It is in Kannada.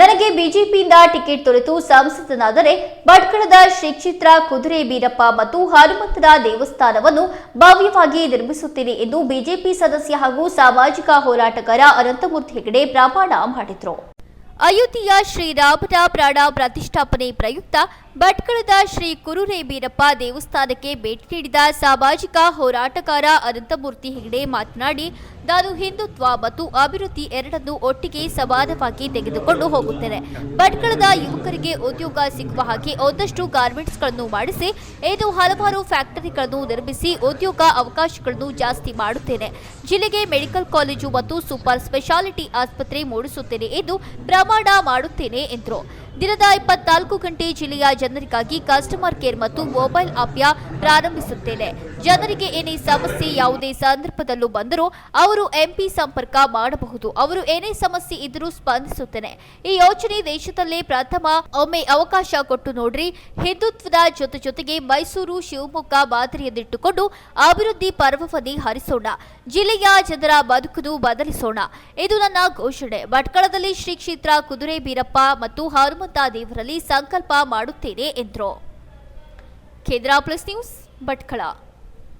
ನನಗೆ ಬಿಜೆಪಿಯಿಂದ ಟಿಕೆಟ್ ದೊರೆತು ಸಂಸದನಾದರೆ ಭಟ್ಕಳದ ಶ್ರೀ ಚಿತ್ರ ಕುದುರೆ ಬೀರಪ್ಪ ಮತ್ತು ಹನುಮಂತನ ದೇವಸ್ಥಾನವನ್ನು ಭವ್ಯವಾಗಿ ನಿರ್ಮಿಸುತ್ತೇನೆ ಎಂದು ಬಿಜೆಪಿ ಸದಸ್ಯ ಹಾಗೂ ಸಾಮಾಜಿಕ ಹೋರಾಟಗಾರ ಅನಂತಮೂರ್ತಿ ಹೆಗಡೆ ಪ್ರಮಾಣ ಮಾಡಿದರು. ಅಯೋಧ್ಯೆಯ ಶ್ರೀರಾಮನ ಪ್ರಾಣ ಪ್ರತಿಷ್ಠಾಪನೆ ಪ್ರಯುಕ್ತ ಭಟ್ಕಳದ ಶ್ರೀ ಕುರುರೆ ಬೀರಪ್ಪ ದೇವಸ್ಥಾನಕ್ಕೆ ಭೇಟಿ ನೀಡಿದ ಸಾಮಾಜಿಕ ಹೋರಾಟಗಾರ ಅನಂತಮೂರ್ತಿ ಹೆಗಡೆ ಮಾತನಾಡಿ ನಾನು ಹಿಂದುತ್ವ ಮತ್ತು ಅಭಿವೃದ್ಧಿ ಎರಡನ್ನೂ ಒಟ್ಟಿಗೆ ಸಮಾನವಾಗಿ ತೆಗೆದುಕೊಂಡು ಹೋಗುತ್ತೇನೆ. ಭಟ್ಕಳದ ಯುವಕರಿಗೆ ಉದ್ಯೋಗ ಸಿಗುವ ಹಾಗೆ ಒಂದಷ್ಟು ಗಾರ್ಮೆಂಟ್ಸ್ಗಳನ್ನು ಮಾಡಿಸಿ ಇದು ಹಲವಾರು ಫ್ಯಾಕ್ಟರಿಗಳನ್ನು ನಿರ್ಮಿಸಿ ಉದ್ಯೋಗ ಅವಕಾಶಗಳನ್ನು ಜಾಸ್ತಿ ಮಾಡುತ್ತೇನೆ. ಜಿಲ್ಲೆಗೆ ಮೆಡಿಕಲ್ ಕಾಲೇಜು ಮತ್ತು ಸೂಪರ್ ಸ್ಪೆಷಾಲಿಟಿ ಆಸ್ಪತ್ರೆ ಮೂಡಿಸುತ್ತೇನೆ ಎಂದು ಪ್ರಮಾಣ ಮಾಡುತ್ತೇನೆ ಎಂದರು. ದಿನದ ಇಪ್ಪತ್ನಾಲ್ಕು ಗಂಟೆ ಜಿಲ್ಲೆಯ ಜನರಿಗಾಗಿ ಕಸ್ಟಮರ್ ಕೇರ್ ಮತ್ತು ಮೊಬೈಲ್ ಆಪ್ಯ ಪ್ರಾರಂಭಿಸುತ್ತೇನೆ. ಜನರಿಗೆ ಏನೇ ಸಮಸ್ಯೆ ಯಾವುದೇ ಸಂದರ್ಭದಲ್ಲೂ ಬಂದರೂ ಅವರು ಎಂಪಿ ಸಂಪರ್ಕ ಮಾಡಬಹುದು. ಅವರು ಏನೇ ಸಮಸ್ಯೆ ಇದ್ದರೂ ಸ್ಪಂದಿಸುತ್ತೇನೆ. ಈ ಯೋಜನೆ ದೇಶದಲ್ಲೇ ಪ್ರಥಮ ಒಮ್ಮೆ ಅವಕಾಶ ಕೊಟ್ಟು ನೋಡ್ರಿ. ಹಿಂದುತ್ವದ ಜೊತೆ ಜೊತೆಗೆ ಮೈಸೂರು, ಶಿವಮೊಗ್ಗ ಮಾದರಿಯನ್ನಿಟ್ಟುಕೊಂಡು ಅಭಿವೃದ್ಧಿ ಪರ್ವವನ್ನೇ ಹರಿಸೋಣ. ಜಿಲ್ಲೆಯ ಜನರ ಬದುಕುದು ಬದಲಿಸೋಣ. ಇದು ನನ್ನ ಘೋಷಣೆ. ಭಟ್ಕಳದಲ್ಲಿ ಶ್ರೀ ಕ್ಷೇತ್ರ ಕುದುರೆ ಬೀರಪ್ಪ ಮತ್ತು ಹನುಮಂತ ದೇವರಲ್ಲಿ ಸಂಕಲ್ಪ ಮಾಡುತ್ತೇನೆ ಎಂದರು. ಕೇಂದ್ರ ಪ್ಲಸ್ ನ್ಯೂಸ್, ಭಟ್ಕಳ.